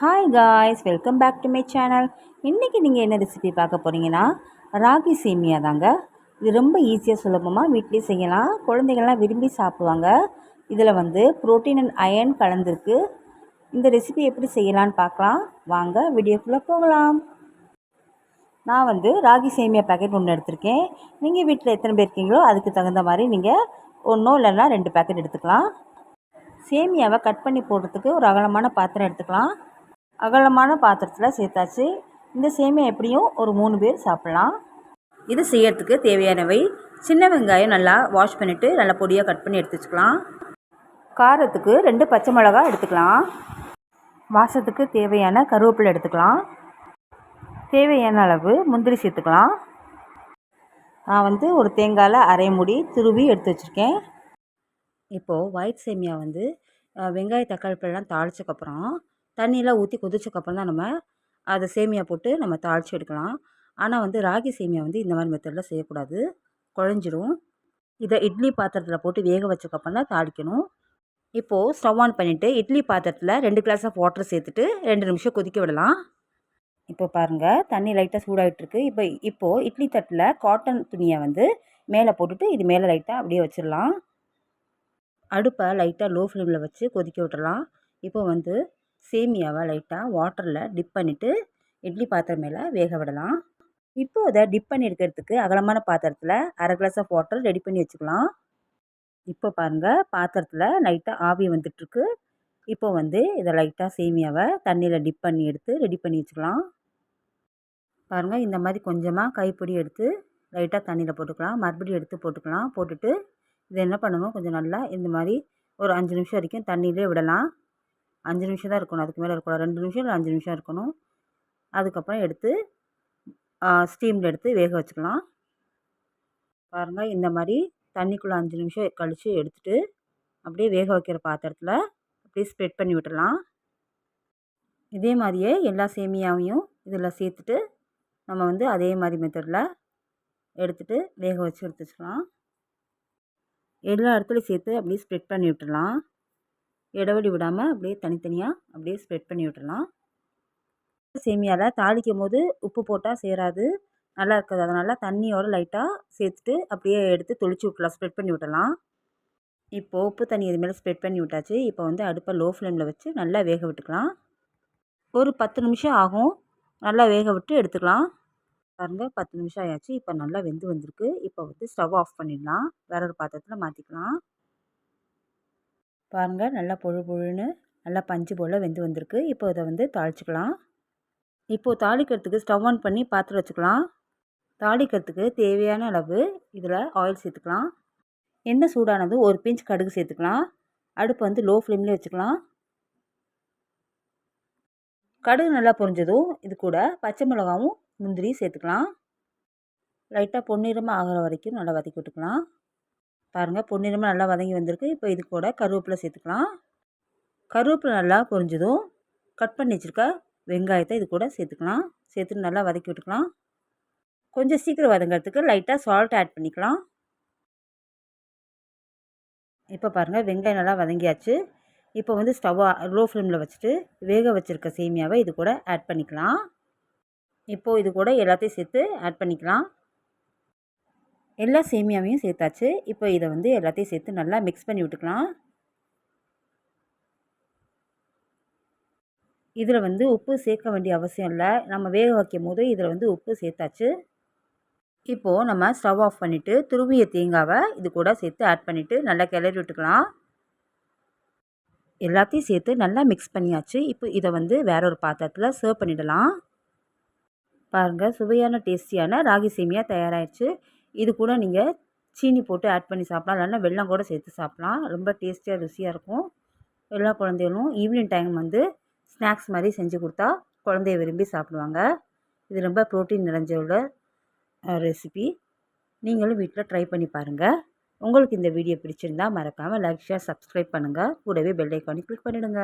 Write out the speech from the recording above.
Hi guys welcome back to my channel இன்றைக்கி நீங்கள் என்ன ரெசிபி பார்க்க போகிறீங்கன்னா ராகி சேமியா தாங்க. இது ரொம்ப ஈஸியாக சுலபமாக வீட்லேயே செய்யலாம். குழந்தைகள்லாம் விரும்பி சாப்பிடுவாங்க. இதில் வந்து ப்ரோட்டீன் அண்ட் அயன் கலந்துருக்கு. இந்த ரெசிபி எப்படி செய்யலான்னு பார்க்கலாம். வாங்க வீடியோக்குள்ளே போகலாம். நான் வந்து ராகி சேமியா பேக்கெட் ஒன்று எடுத்திருக்கேன். நீங்கள் வீட்டில் எத்தனை பேர் இருக்கீங்களோ அதுக்கு தகுந்த மாதிரி நீங்கள் ஒன்றோ இல்லைன்னா ரெண்டு பேக்கெட் எடுத்துக்கலாம். சேமியாவை கட் பண்ணி போடுறதுக்கு ஒரு அகலமான பாத்திரம் எடுத்துக்கலாம். அகலமான பாத்திரத்தில் சேர்த்தாச்சு. இந்த சேமியா எப்படியும் ஒரு மூணு பேர் சாப்பிட்லாம். இது செய்யறதுக்கு தேவையானவை சின்ன வெங்காயம் நல்லா வாஷ் பண்ணிவிட்டு நல்லா பொடியாக கட் பண்ணி எடுத்து வச்சுக்கலாம். காரத்துக்கு ரெண்டு பச்சை மிளகா எடுத்துக்கலாம். வாசத்துக்கு தேவையான கருவேப்பிலை எடுத்துக்கலாம். தேவையான அளவு முந்திரி சேர்த்துக்கலாம். நான் வந்து ஒரு தேங்காயில் அரை முடி துருவி எடுத்து வச்சுருக்கேன். இப்போது ஒயிட் சேமியா வந்து வெங்காய தக்காளி பழம் தாளிச்சக்கப்புறம் தண்ணியெலாம் ஊற்றி கொதிச்சக்கப்புறம் தான் நம்ம அதை சேமியா போட்டு நம்ம தாளித்து எடுக்கலாம். ஆனால் வந்து ராகி சேமியா வந்து இந்த மாதிரி மெத்தடில் செய்யக்கூடாது. குழஞ்சிரும். இதை இட்லி பாத்திரத்தில் போட்டு வேக வச்சக்கப்புறம் தான் தாளிக்கணும். இப்போது ஸ்டவ் ஆன் பண்ணிவிட்டு இட்லி பாத்திரத்தில் ரெண்டு கிளாஸ் ஆஃப் வாட்டர் சேர்த்துட்டு ரெண்டு நிமிஷம் கொதிக்க விடலாம். இப்போ பாருங்கள் தண்ணி லைட்டாக சூடாகிட்டுருக்கு இப்போ இப்போது இட்லி தட்டில் காட்டன் துணியை வந்து மேலே போட்டுட்டு இது மேலே லைட்டாக அப்படியே வச்சிடலாம் அடுப்பை லைட்டாக லோ ஃப்ளேமில் வச்சு கொதிக்க விட்டுடலாம் இப்போ வந்து சேமியாவை லைட்டாக வாட்டரில் டிப் பண்ணிவிட்டு இட்லி பாத்திரம் மேலே வேக விடலாம். இப்போ அதை டிப் பண்ணி எடுக்கிறதுக்கு அகலமான பாத்திரத்தில் அரை கிளாஸ் ஆஃப் வாட்டர் ரெடி பண்ணி வச்சுக்கலாம். இப்போ பாருங்கள் பாத்திரத்தில் லைட்டாக ஆவி வந்துட்டுருக்கு. இப்போ வந்து இதை லைட்டாக சேமியாவை தண்ணியில் டிப் பண்ணி எடுத்து ரெடி பண்ணி வச்சுக்கலாம். பாருங்கள் இந்த மாதிரி கொஞ்சமாக கைப்பிடி எடுத்து லைட்டாக தண்ணியில் போட்டுக்கலாம். மறுபடியும் எடுத்து போட்டுக்கலாம். போட்டுட்டு இதை என்ன பண்ணணும்? கொஞ்சம் நல்லா இந்த மாதிரி ஒரு அஞ்சு நிமிஷம் வரைக்கும் தண்ணியிலே விடலாம். அஞ்சு நிமிஷம் தான் இருக்கணும். அதுக்கு மேலே இருக்கக்கூடாது. ரெண்டு நிமிஷம் இல்லை அஞ்சு நிமிஷம் இருக்கணும். அதுக்கப்புறம் எடுத்து ஸ்டீமில் எடுத்து வேக வச்சுக்கலாம். பாருங்கள் இந்த மாதிரி தண்ணிக்குள்ளே அஞ்சு நிமிஷம் கழித்து எடுத்துகிட்டு அப்படியே வேக வைக்கிற பாத்திரத்தில் அப்படியே ஸ்ப்ரெட் பண்ணி விட்டுடலாம். இதே மாதிரியே எல்லா சேமியாவையும் இதில் சேர்த்துட்டு நம்ம வந்து அதே மாதிரி மெத்தடில் எடுத்துகிட்டு வேக வச்சு எடுத்து வச்சுக்கலாம். எல்லா இடத்துலையும் சேர்த்து அப்படியே ஸ்ப்ரெட் பண்ணி விட்டுடலாம். இடைவெளி விடாமல் அப்படியே தனித்தனியாக அப்படியே ஸ்ப்ரெட் பண்ணி விட்டுடலாம் சேமியாவில் தாளிக்கும் போது உப்பு போட்டால் சேராது நல்லா இருக்காது. அதனால் தண்ணியோடு லைட்டாக சேர்த்துட்டு அப்படியே எடுத்து தொளிச்சு விட்லாம் ஸ்ப்ரெட் பண்ணி விட்டலாம் இப்போது உப்பு தண்ணி இது மேலே ஸ்ப்ரெட் பண்ணி விட்டாச்சு. இப்போ வந்து அடுப்பை லோ ஃப்ளேமில் வச்சு நல்லா வேக விட்டுக்கலாம். ஒரு பத்து நிமிஷம் ஆகும். நல்லா வேக விட்டு எடுத்துக்கலாம். பாருங்கள் பத்து நிமிஷம் ஆயாச்சு. இப்போ நல்லா வெந்து வந்திருக்கு. இப்போ வந்து ஸ்டவ் ஆஃப் பண்ணிடலாம். வேற ஒரு பாத்திரத்தில் மாற்றிக்கலாம் பாருங்கள் நல்லா பொழு பொழுன்னு நல்லா பஞ்சு போல் வெந்து வந்திருக்கு. இப்போ இதை வந்து தாளிச்சிக்கலாம். இப்போது தாளிக்கிறதுக்கு ஸ்டவ் ஆன் பண்ணி பாத்திரம் வச்சுக்கலாம். தாளிக்கிறதுக்கு தேவையான அளவு இதில் ஆயில் சேர்த்துக்கலாம். எண்ணெய் சூடானது ஒரு பிஞ்ச் கடுகு சேர்த்துக்கலாம். அடுப்பு வந்து லோ ஃப்ளேம்லேயே வச்சுக்கலாம். கடுகு நல்லா பொரிஞ்சதும் இது கூட பச்சை மிளகாவும் முந்திரியும் சேர்த்துக்கலாம். லைட்டாக பொன்னிறமாக ஆகிற வரைக்கும் நல்லா வதக்கி விட்டுக்கலாம். பாருங்கள் பொன்னிறமாக நல்லா வதங்கி வந்திருக்கு. இப்போ இது கூட கருவேப்பிலை சேர்த்துக்கலாம். கருவேப்பிலை நல்லா பொரிஞ்சதும் கட் பண்ணி வச்சுருக்க வெங்காயத்தை இது கூட சேர்த்துக்கலாம். சேர்த்துட்டு நல்லா வதக்கி விட்டுக்கலாம். கொஞ்சம் சீக்கிரம் வதங்கிறதுக்கு லைட்டாக சால்ட் ஆட் பண்ணிக்கலாம். இப்போ பாருங்கள் வெங்காயம் நல்லா வதங்கியாச்சு. இப்போ வந்து ஸ்டவ்வை லோ ஃப்ளேமில் வச்சுட்டு வேக வச்சுருக்க சேமியாவை இது கூட ஆட் பண்ணிக்கலாம். இப்போது இது கூட எல்லாத்தையும் சேர்த்து ஆட் பண்ணிக்கலாம். எல்லா சேமியாவையும் சேர்த்தாச்சு. இப்போ இதை வந்து எல்லாத்தையும் சேர்த்து நல்லா மிக்ஸ் பண்ணி விட்டுக்கலாம். இதில் வந்து உப்பு சேர்க்க வேண்டிய அவசியம் இல்லை. நம்ம வேக வைக்கும் போது இதில் வந்து உப்பு சேர்த்தாச்சு. இப்போது நம்ம ஸ்டவ் ஆஃப் பண்ணிவிட்டு துருவிய தேங்காவை இது கூட சேர்த்து ஆட் பண்ணிவிட்டு நல்லா கிளறி விட்டுக்கலாம். எல்லாத்தையும் சேர்த்து நல்லா மிக்ஸ் பண்ணியாச்சு. இப்போ இதை வந்து வேற ஒரு பாத்திரத்தில் சர்வ் பண்ணிடலாம். பாருங்கள் சுவையான டேஸ்டியான ராகி சேமியா தயாராகிடுச்சு இது கூட நீங்கள் சீனி போட்டு ஆட் பண்ணி சாப்பிட்லாம். இல்லைன்னா வெள்ளம் கூட சேர்த்து சாப்பிட்லாம். ரொம்ப டேஸ்டியாக ருசியாக இருக்கும். எல்லா குழந்தைகளும் ஈவினிங் டைம் வந்து ஸ்நாக்ஸ் மாதிரி செஞ்சு கொடுத்தா குழந்தைய விரும்பி சாப்பிடுவாங்க. இது ரொம்ப ப்ரோட்டீன் நிறைஞ்ச உள்ள ரெசிபி நீங்களும் வீட்டில் ட்ரை பண்ணி பாருங்கள் உங்களுக்கு இந்த வீடியோ பிடிச்சிருந்தால் மறக்காமல் லைக் ஷேர் சப்ஸ்கிரைப் பண்ணுங்கள் கூடவே பெல் ஐக்கானி கிளிக் பண்ணிவிடுங்க